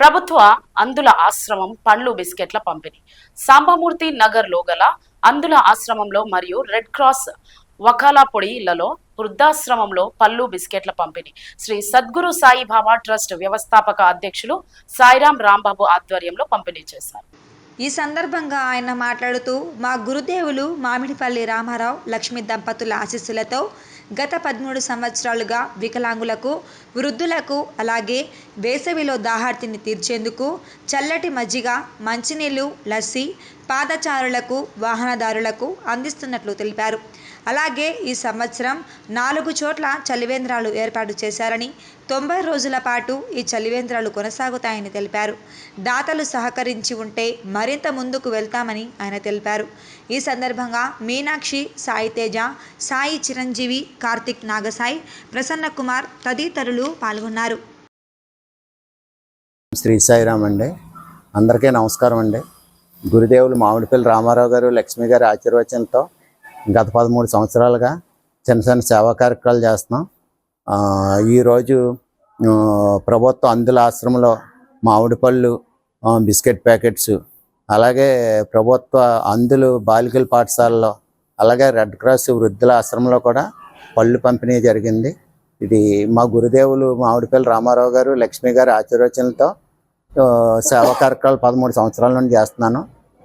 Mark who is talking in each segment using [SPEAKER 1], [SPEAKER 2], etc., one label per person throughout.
[SPEAKER 1] ప్రభుత్వ అందుల ఆశ్రమం పండ్లు బిస్కెట్ల పంపిణీ. సాంబమూర్తి నగర్ లోగల అందుల ఆశ్రమంలో మరియు రెడ్ క్రాస్ వకాలాపొడిలలో వృద్ధాశ్రమంలో పళ్ళు బిస్కెట్ల పంపిణీ. శ్రీ సద్గురు సాయిబాబా ట్రస్ట్ వ్యవస్థాపక అధ్యక్షులు సాయిరాం రాంబాబు ఆధ్వర్యంలో పంపిణీ చేశారు.
[SPEAKER 2] ఈ సందర్భంగా ఆయన మాట్లాడుతూ మా గురుదేవులు మామిడిపల్లి రామారావు లక్ష్మీ దంపతుల ఆశీస్సులతో గత పదమూడు సంవత్సరాలుగా వికలాంగులకు వృద్ధులకు అలాగే వేసవిలో దాహార్తిని తీర్చేందుకు చల్లటి మజ్జిగ మంచినీళ్ళు లస్సీ పాదచారులకు వాహనదారులకు అందిస్తున్నట్లు తెలిపారు. అలాగే ఈ సంవత్సరం నాలుగు చోట్ల చలివేంద్రాలు ఏర్పాటు చేశారని తొంభై రోజుల పాటు ఈ చలివేంద్రాలు కొనసాగుతాయని తెలిపారు. దాతలు సహకరించి ఉంటే మరింత ముందుకు వెళ్తామని ఆయన తెలిపారు. ఈ సందర్భంగా మీనాక్షి సాయి తేజ సాయి చిరంజీవి కార్తిక్ నాగసాయి ప్రసన్న కుమార్ తదితరులు పాల్గొన్నారు.
[SPEAKER 3] శ్రీ సాయిరామ్ అండి. అందరికీ నమస్కారం అండి. గురుదేవులు మామిడిపల్లి రామారావు గారు లక్ష్మి గారి ఆశీర్వచనంతో గత పదమూడు సంవత్సరాలుగా చిన్న చిన్న సేవా కార్యక్రమాలు చేస్తున్నాం. ఈరోజు ప్రభుత్వ అందుల ఆశ్రమంలో మామిడి పళ్ళు బిస్కెట్ ప్యాకెట్స్ అలాగే ప్రభుత్వ అందులు బాలికల పాఠశాలలో అలాగే రెడ్ క్రాస్ వృద్ధుల ఆశ్రమంలో కూడా పళ్ళు పంపిణీ జరిగింది. ఇది మా గురుదేవులు మామిడిపల్లి రామారావు గారు లక్ష్మి గారు ఆశీర్వచనలతో సేవా కార్యక్రమాలు పదమూడు సంవత్సరాల నుండి చేస్తున్నాను.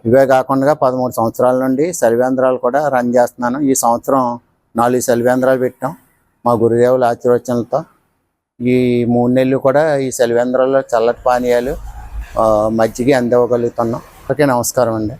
[SPEAKER 3] ఇవే కాకుండా పదమూడు సంవత్సరాల నుండి సెలవేంద్రాలు కూడా రన్ చేస్తున్నాను. ఈ సంవత్సరం నాలుగు సెలవేంద్రాలు పెట్టాం మా గురుదేవుల ఆశీర్వచనలతో ఈ మూడు నెలలు కూడా ఈ సెలవేంద్రాల్లో చల్లటి పానీయాలు మజ్జిగ అందివ్వగలుగుతున్నాం. ఓకే నమస్కారం అండి.